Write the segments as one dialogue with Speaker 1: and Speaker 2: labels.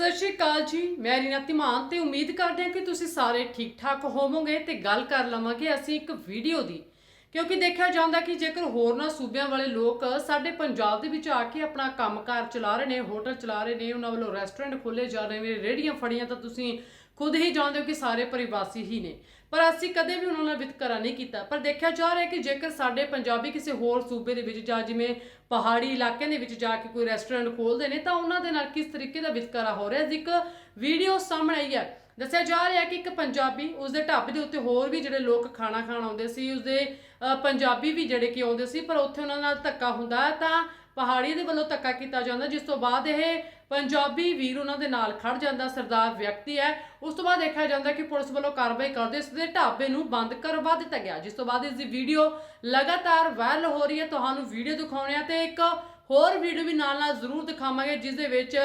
Speaker 1: ਸਤਿ ਸ਼੍ਰੀ ਅਕਾਲ ਜੀ, ਮੈਂ ਰੀਨਾ ਤਿਮਾਨ ਤੇ ਉਮੀਦ ਕਰਦੇ ਹਾਂ ਕਿ ਤੁਸੀਂ ਸਾਰੇ ਠੀਕ ਠਾਕ ਹੋਵੋਗੇ ਤੇ ਗੱਲ ਕਰ ਲਵਾਂਗੇ ਅਸੀਂ ਇੱਕ ਵੀਡੀਓ ਦੀ। ਕਿਉਂਕਿ ਦੇਖਿਆ ਜਾਂਦਾ ਕਿ ਜੇਕਰ ਹੋਰਨਾਂ ਸੂਬਿਆਂ ਵਾਲੇ ਲੋਕ ਸਾਡੇ ਪੰਜਾਬ ਦੇ ਵਿੱਚ ਆ ਕੇ ਆਪਣਾ ਕੰਮਕਾਰ ਚਲਾ ਰਹੇ ਨੇ, ਹੋਟਲ ਚਲਾ ਰਹੇ ਨੇ, ਉਹਨਾਂ ਵੱਲੋਂ ਰੈਸਟੋਰੈਂਟ ਖੋਲੇ ਜਾ ਰਹੇ ਨੇ, ਰੇਹੜੀਆਂ ਫੜੀਆਂ ਤਾਂ ਤੁਸੀਂ ਖੁਦ ਹੀ ਜਾਣਦੇ ਹੋ ਕਿ ਸਾਰੇ ਪਰਿਵਾਸੀ ਹੀ ਨੇ। ਪਰ ਅਸੀਂ ਕਦੇ ਵੀ ਉਹਨਾਂ ਨਾਲ ਵਿਤਕਰਾ ਨਹੀਂ ਕੀਤਾ। ਪਰ ਦੇਖਿਆ ਜਾ ਰਿਹਾ ਕਿ ਜੇਕਰ ਸਾਡੇ ਪੰਜਾਬੀ ਕਿਸੇ ਹੋਰ ਸੂਬੇ ਦੇ ਵਿੱਚ ਜਾਂ ਜਿਵੇਂ ਪਹਾੜੀ ਇਲਾਕਿਆਂ ਦੇ ਵਿੱਚ ਜਾ ਕੇ ਕੋਈ ਰੈਸਟੋਰੈਂਟ ਖੋਲਦੇ ਨੇ, ਤਾਂ ਉਹਨਾਂ ਦੇ ਨਾਲ ਕਿਸ ਤਰੀਕੇ ਦਾ ਵਿਤਕਰਾ ਹੋ ਰਿਹਾ ਹੈ? ਇੱਕ ਵੀਡੀਓ ਸਾਹਮਣੇ ਆਈ ਹੈ। ਦੱਸਿਆ ਜਾ ਰਿਹਾ ਕਿ ਇੱਕ ਪੰਜਾਬੀ ਉਸਦੇ ਢਾਬੇ ਦੇ ਉੱਤੇ ਹੋਰ ਵੀ ਜਿਹੜੇ ਲੋਕ ਖਾਣਾ ਖਾਣ ਆਉਂਦੇ ਸੀ, ਉਸਦੇ ਪੰਜਾਬੀ ਵੀ ਜਿਹੜੇ ਕਿ ਆਉਂਦੇ ਸੀ, ਪਰ ਉੱਥੇ ਉਹਨਾਂ ਨਾਲ ਧੱਕਾ ਹੁੰਦਾ ਹੈ, ਤਾਂ ਪਹਾੜੀ ਦੇ ਵੱਲੋਂ ਧੱਕਾ ਕੀਤਾ ਜਾਂਦਾ, ਜਿਸ ਤੋਂ ਬਾਅਦ ਇਹ ਪੰਜਾਬੀ ਵੀਰ ਉਹਨਾਂ ਦੇ ਨਾਲ ਖੜ ਜਾਂਦਾ ਸਰਦਾਰ ਵਿਅਕਤੀ ਹੈ। ਉਸ ਤੋਂ ਬਾਅਦ ਦੇਖਿਆ ਜਾਂਦਾ ਕਿ ਪੁਲਿਸ ਵੱਲੋਂ ਕਾਰਵਾਈ ਕਰਦੇ ਇਸ ਦੇ ਢਾਬੇ ਨੂੰ ਬੰਦ ਕਰਵਾ ਦਿੱਤਾ ਗਿਆ, ਜਿਸ ਤੋਂ ਬਾਅਦ ਇਸ ਦੀ ਵੀਡੀਓ ਲਗਾਤਾਰ ਵਾਇਰਲ ਹੋ ਰਹੀ ਹੈ। ਤੁਹਾਨੂੰ ਵੀਡੀਓ ਦਿਖਾਉਣੇ ਆ ਤੇ ਇੱਕ ਹੋਰ ਵੀਡੀਓ ਵੀ ਨਾਲ ਨਾਲ ਜ਼ਰੂਰ ਦਿਖਾਵਾਂਗੇ, ਜਿਸ ਦੇ ਵਿੱਚ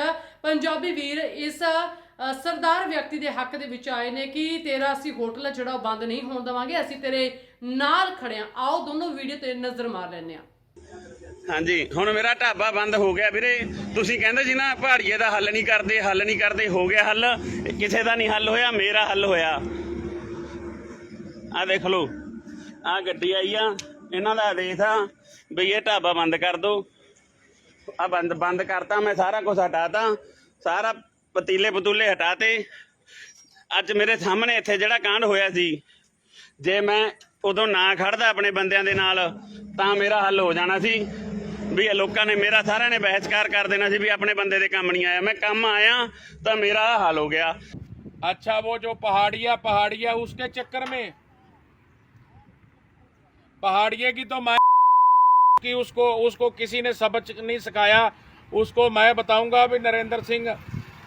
Speaker 1: ਪੰਜਾਬੀ ਵੀਰ ਇਸ ਸਰਦਾਰ ਵਿਅਕਤੀ ਦੇ ਹੱਕ ਦੇ ਵਿੱਚ ਆਏ ਨੇ ਕਿ ਤੇਰਾ ਅਸੀਂ ਹੋਟਲ ਆ, ਜਿਹੜਾ ਉਹ ਬੰਦ ਨਹੀਂ ਹੋਣ ਦੇਵਾਂਗੇ, ਅਸੀਂ ਤੇਰੇ ਨਾਲ ਖੜੇ ਆ। ਆਓ ਦੋਨੋਂ ਵੀਡੀਓ ਤੇ ਨਜ਼ਰ ਮਾਰ ਲੈਂਦੇ ਆ।
Speaker 2: ਹਾਂਜੀ, ਹੁਣ ਮੇਰਾ ਢਾਬਾ ਬੰਦ ਹੋ ਗਿਆ ਵੀਰੇ। ਤੁਸੀਂ ਕਹਿੰਦੇ ਸੀ ਨਾ, ਪਹਾੜੀਏ ਦਾ ਹੱਲ ਨਹੀਂ ਕਰਦੇ, ਹੱਲ ਨਹੀਂ ਕਰਦੇ, ਹੋ ਗਿਆ ਹੱਲ। ਕਿਸੇ ਦਾ ਨਹੀਂ ਹੱਲ ਹੋਇਆ, ਮੇਰਾ ਹੱਲ ਹੋਇਆ। ਆ ਦੇਖ ਲਓ ਆ ਗੱਡੀ ਆਈ ਆ, ਇਹਨਾਂ ਦਾ ਆਦੇਸ਼ ਆ ਵੀ ਇਹ ਢਾਬਾ ਬੰਦ ਕਰ ਦਿਓ ਆ ਬੰਦ ਬੰਦ ਕਰਤਾ, ਮੈਂ ਸਾਰਾ ਕੁਝ ਹਟਾਤਾ, ਸਾਰਾ ਪਤੀਲੇ ਪਤੂਲੇ ਹਟਾਤੇ। ਅੱਜ ਮੇਰੇ ਸਾਹਮਣੇ ਇੱਥੇ ਜਿਹੜਾ ਕਾਂਡ ਹੋਇਆ ਸੀ, ਜੇ ਮੈਂ ਉਦੋਂ ਨਾ ਖੜਦਾ ਆਪਣੇ ਬੰਦਿਆਂ ਦੇ ਨਾਲ, ਤਾਂ ਮੇਰਾ ਹੱਲ ਹੋ ਜਾਣਾ ਸੀ। ਵੀ ਇਹ ਲੋਕਾਂ ਨੇ ਮੇਰਾ ਸਾਰਿਆਂ ਨੇ ਬਹਿਸਕਾਰ ਕਰ ਦੇਣਾ ਸੀ ਵੀ ਆਪਣੇ ਬੰਦੇ ਦੇ ਕੰਮ ਨਹੀਂ ਆਇਆ ਮੈਂ ਕੰਮ ਆਇਆ ਤਾਂ ਮੇਰਾ ਆਹ ਹਾਲ ਹੋ ਗਿਆ
Speaker 3: अच्छा वो जो पहाड़िया पहाड़िया उसके चक्कर में पहाड़िए की तो मैं कि उसको उसको किसी ने सबक नहीं सिखाया उसको मैं बताऊंगा भी नरेंद्र सिंह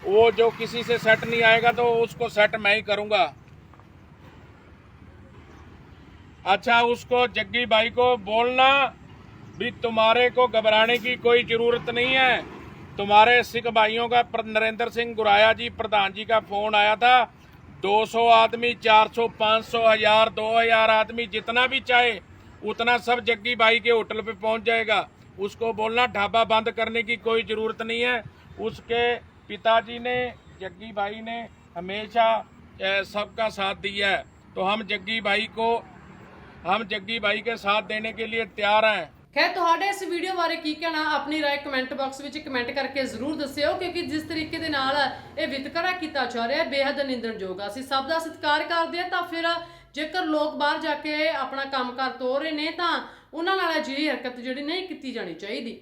Speaker 3: वो जो किसी से सेट नहीं आएगा तो उसको सेट मैं ही करूंगा अच्छा उसको जग्गी भाई को बोलना भी तुम्हारे को घबराने की कोई ज़रूरत नहीं है। तुम्हारे सिख भाइयों का नरेंद्र सिंह गुराया जी, प्रधान जी का फ़ोन आया था। 200 आदमी 400 500 हज़ार 2000 आदमी जितना भी चाहे, उतना सब जग्गी भाई के होटल पे पहुँच जाएगा। उसको बोलना, ढाबा बंद करने की कोई ज़रूरत नहीं है। उसके पिताजी ने, जग्गी भाई ने हमेशा सबका साथ दिया है। तो हम जग्गी भाई को, हम जग्गी भाई के साथ देने के लिए तैयार हैं।
Speaker 1: ਖੈਰ ਤੁਹਾਡੇ ਇਸ ਵੀਡੀਓ ਬਾਰੇ ਕੀ ਕਹਿਣਾ? ਆਪਣੀ ਰਾਏ ਕਮੈਂਟ ਬਾਕਸ ਵਿੱਚ ਕਮੈਂਟ ਕਰਕੇ ਜ਼ਰੂਰ ਦੱਸਿਓ, ਕਿਉਂਕਿ ਜਿਸ ਤਰੀਕੇ ਦੇ ਨਾਲ ਇਹ ਵਿਤਕਰਾ ਕੀਤਾ ਜਾ ਰਿਹਾ ਹੈ ਬੇहद ਨਿੰਦਣਯੋਗ ਆ। ਅਸੀਂ ਸਭ ਦਾ ਸਤਿਕਾਰ ਕਰਦੇ ਆ, ਤਾਂ ਫਿਰ ਜੇਕਰ ਲੋਕ ਬਾਹਰ ਜਾ ਕੇ ਆਪਣਾ ਕੰਮਕਾਰ ਤੋਰ ਰਹੇ ਨੇ, ਤਾਂ ਉਹਨਾਂ ਨਾਲ ਅਜਿਹੀ ਹਰਕਤ ਜਿਹੜੀ ਨਹੀਂ ਕੀਤੀ ਜਾਣੀ ਚਾਹੀਦੀ।